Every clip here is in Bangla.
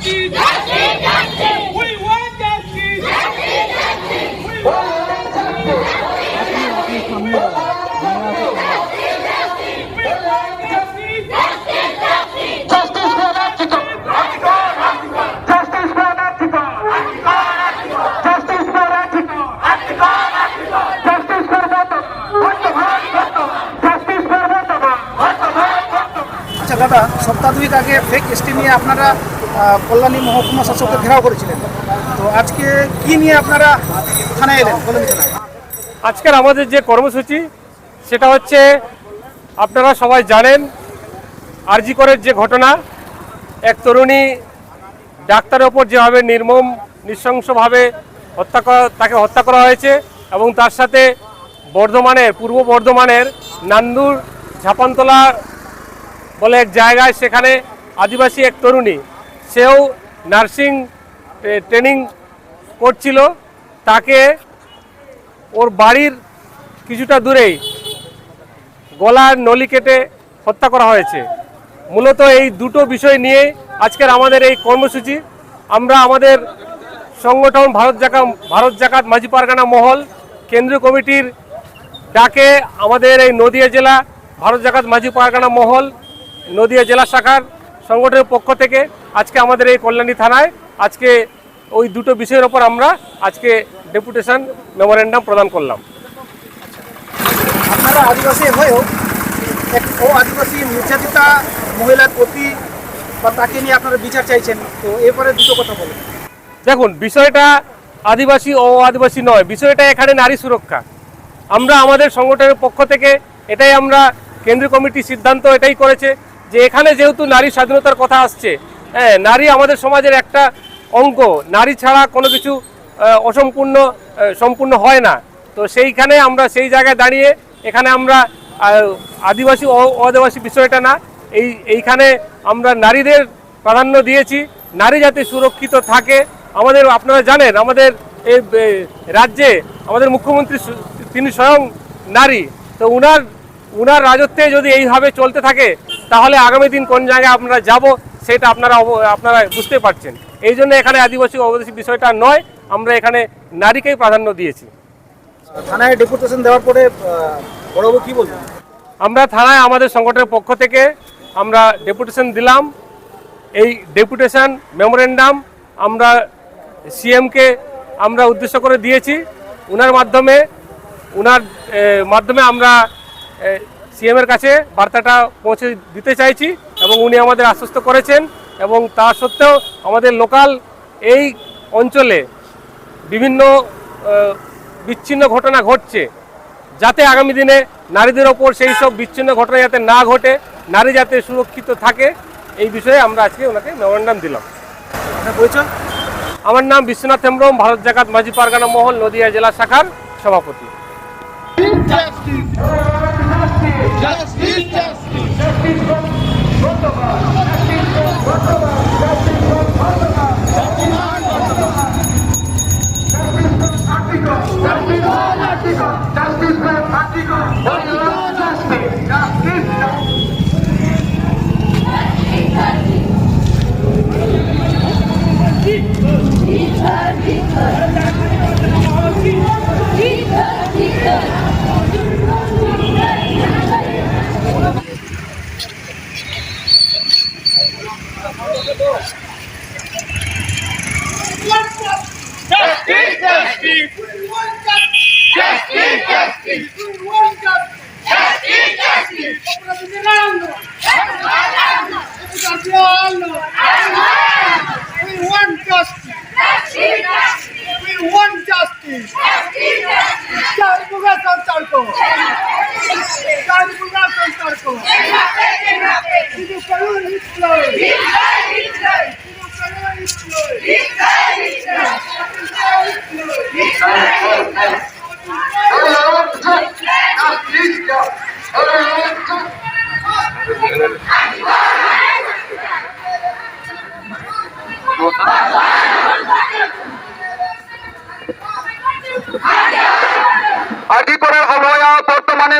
justice. We want justice. We want justice. Justice for Mexico! Justice for Mexico! Justice for Mexico! Justice for Mexico! Justice for Mexico! আচ্ছা দাদা সপ্তাহ দুয়েক আগে ফেক এসটি নিয়ে আপনারা কল্যাণী মহকুমা শাসককে ঘেরাও করেছিলেন। তো আজকে কি নিয়ে আপনারা থানায় এলেন? আজকের আমাদের যে কর্মসূচি, সেটা হচ্ছে আপনারা সবাই জানেন, আরজি করের যে ঘটনা, এক তরুণী ডাক্তারের ওপর যেভাবে নির্মম, নৃশংসভাবে হত্যা করা তাকে হত্যা করা হয়েছে এবং তার সাথে বর্ধমানের, পূর্ব বর্ধমানের নান্দুর ঝাপানতলা বলে এক জায়গায় সেখানে আদিবাসী এক তরুণী সেও নার্সিং ট্রেনিং করছিল। তাকে ওর বাড়ির কিছুটা দূরেই গলার নলি কেটে হত্যা করা হয়েছে। মূলত এই দুটো বিষয় নিয়ে আজকের আমাদের এই কর্মসূচি। আমরা আমাদের সংগঠন ভারত জাকা ভারত জাকাত মাঝি পারগানা মহল কেন্দ্রীয় কমিটির ডাকে আমাদের এই নদিয়া জেলা, ভারত জাকাত মাঝি পারগানা মহল নদিয়া জেলা শাখার সংগঠনের পক্ষ থেকে আজকে আমাদের এই কল্যাণী থানায় আজকে ওই দুটো বিষয়ের ওপর আমরা আজকে ডেপুটেশন মেমোরেন্ডাম প্রদান করলাম। আপনারা আদিবাসী হয়েও এক ও আদিবাসী নির্যাতিতা মহিলার প্রতি বা তাকে নিয়ে আপনারা বিচার চাইছেন তো এরপরে দুটো কথা বলুন। দেখুন বিষয়টা আদিবাসী ও আদিবাসী নয় বিষয়টা এখানে নারী সুরক্ষা। আমরা আমাদের সংগঠনের পক্ষ থেকে এটাই আমরা কেন্দ্রীয় কমিটির সিদ্ধান্ত এটাই করেছে। যে এখানে যেহেতু নারী স্বাধীনতার কথা আসছে হ্যাঁ নারী আমাদের সমাজের একটা অঙ্গ। নারী ছাড়া কোনো কিছু অসম্পূর্ণ সম্পূর্ণ হয় না। তো সেইখানে আমরা সেই জায়গায় দাঁড়িয়ে এখানে আমরা আদিবাসী ও আদিবাসী বিষয়টা না, এই, এইখানে আমরা নারীদের প্রাধান্য দিয়েছি। নারী যাতে সুরক্ষিত থাকে, আমাদের, আপনারা জানেন, আমাদের এই রাজ্যে আমাদের মুখ্যমন্ত্রী তিনি স্বয়ং নারী। তো উনার উনার রাজত্বে যদি এইভাবে চলতে থাকে তাহলে আগামী দিন কোন জায়গায় আপনারা যাব সেটা আপনারা আপনারা বুঝতে পারছেন। এই জন্য এখানে আদিবাসী আদিবাসী বিষয়টা নয় আমরা এখানে নারীকেই প্রাধান্য দিয়েছি। থানায় ডেপুটেশন দেওয়ার পরে বড়বাবু কি বলবেন আমরা থানায় আমাদের সংগঠনের পক্ষ থেকে আমরা ডেপুটেশন দিলাম। এই ডেপুটেশন মেমোরেন্ডাম আমরা সিএমকে আমরা উদ্দেশ্য করে দিয়েছি। উনার মাধ্যমে উনার এ, মাধ্যমে আমরা সিএমের কাছে বার্তাটা পৌঁছে দিতে চাইছি এবং উনি আমাদের আশ্বস্ত করেছেন এবং তা সত্ত্বেও আমাদের লোকাল এই অঞ্চলে বিভিন্ন বিচ্ছিন্ন ঘটনা ঘটছে যাতে আগামী দিনে নারীদের ওপর সেই সব বিচ্ছিন্ন ঘটনা যাতে না ঘটে নারী যাতে সুরক্ষিত থাকে এই বিষয়ে আমরা আজকে ওনাকে মেমোরেন্ডাম দিলাম। পরিচয়? আমার নাম বিশ্বনাথ হেমব্রম ভারত জাকাত মাঝি পারগানা মহল নদিয়া জেলা শাখার সভাপতি। Justice, justice for Artigo, justice for Artigo, Artigo justice, justice, Justice! Justice! Justice. Justice, justice. We want justice. Justice, justice. Operatividad. Educación.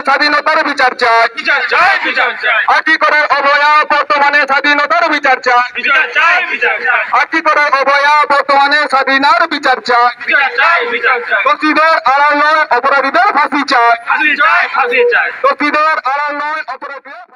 স্বাধীনতার বিচার চাই। বিচার চাই বিচার চাই। আকি করার অভয়া বর্তমানে স্বাধীনতার বিচার চাই। বিচার চাই বিচার চাই। আকি করার অভয়া বর্তমানে স্বাধীনার বিচার চাই। বিচার চাই বিচার চাই। দোষীদের আড়াল নয় অপরাধীদের ফাঁসি চাই। ফাঁসি চাই ফাঁসি চাই। দোষীদের আড়াল নয় অপরাধীদের